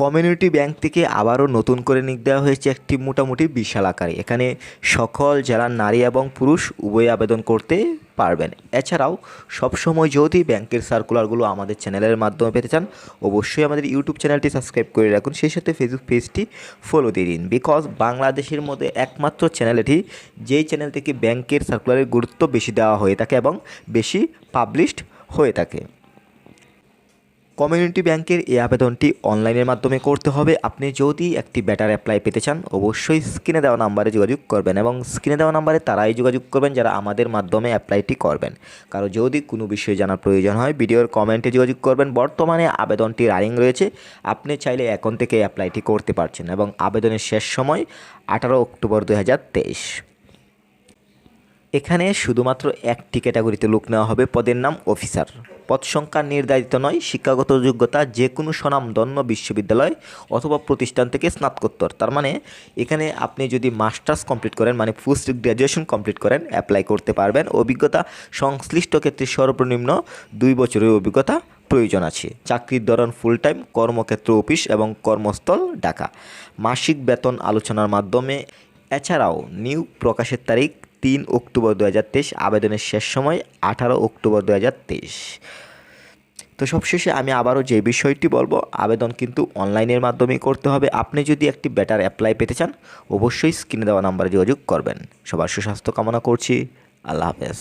Community bank থেকে আবারও নতুন করে নিক দেওয়া হয়েছে একটি মোটামুটি বিশাল আকারে। এখানে সকল জেলার নারী এবং পুরুষ উভয় আবেদন করতে পারবেন। এছাড়াও সবসময় যদি ব্যাংকের সার্কুলারগুলো আমাদের চ্যানেলের মাধ্যমে পেতে চান, অবশ্যই আমাদের ইউটিউব চ্যানেলটি সাবস্ক্রাইব করে রাখুন। সেই সাথে ফেসবুক পেজটি ফলো দিয়ে দিন। বিকজ বাংলাদেশের মধ্যে একমাত্র চ্যানেল এটি যেই চ্যানেল থেকে ব্যাংকের সার্কুলারের গুরুত্ব বেশি দেওয়া হয়ে থাকে এবং বেশি পাবলিশড হয়ে থাকে। কমিউনিটি ব্যাংকের এই আবেদনটি অনলাইনের মাধ্যমে করতে হবে। আপনি যদি একটি ব্যাটার অ্যাপ্লাই পেতে চান, অবশ্যই স্ক্রিনে দেওয়া নাম্বারে যোগাযোগ করবেন এবং স্ক্রিনে দেওয়া নাম্বারে তারাই যোগাযোগ করবেন যারা আমাদের মাধ্যমে অ্যাপ্লাইটি করবেন। কারও যদি কোনো বিষয়ে জানার প্রয়োজন হয়, ভিডিওর কমেন্টে যোগাযোগ করবেন। বর্তমানে আবেদনটি রানিং রয়েছে। আপনি চাইলে এখন থেকে অ্যাপ্লাইটি করতে পারছেন এবং আবেদনের শেষ সময় আঠারো অক্টোবর দু হাজার তেইশ। এখানে শুধুমাত্র একটি ক্যাটাগরিতে লোক নেওয়া হবে, পদের নাম অফিসার পদ সংখ্যা নির্ধারিত নয়, শিক্ষাগত যোগ্যতা যে কোনো স্বনামধন্য বিশ্ববিদ্যালয় অথবা প্রতিষ্ঠান থেকে স্নাতকোত্তর। তার মানে এখানে আপনি যদি মাস্টার্স কমপ্লিট করেন মানে পোস্ট গ্র্যাজুয়েশন কমপ্লিট করেন, অ্যাপ্লাই করতে পারবেন। অভিজ্ঞতা সংশ্লিষ্ট ক্ষেত্রে সর্বনিম্ন দুই বছরের অভিজ্ঞতা প্রয়োজন আছে। চাকরির ধরন ফুল টাইম কর্মক্ষেত্র অফিস এবং কর্মস্থল, ঢাকা। মাসিক বেতন আলোচনার মাধ্যমে, এছাড়াও নিউ প্রকাশের তারিখ তিন অক্টোবর দু হাজার তেইশ, আবেদনের শেষ সময় আঠারো অক্টোবর দু হাজার তেইশ। তো সবশেষে আমি আবারও যে বিষয়টি বলব, আবেদন কিন্তু অনলাইনের মাধ্যমেই করতে হবে। আপনি যদি একটি বেটার অ্যাপ্লাই পেতে চান, অবশ্যই স্ক্রিনে দেওয়া নাম্বারে যোগাযোগ করবেন। সবার সুস্বাস্থ্য কামনা করছি। আল্লাহ হাফেজ।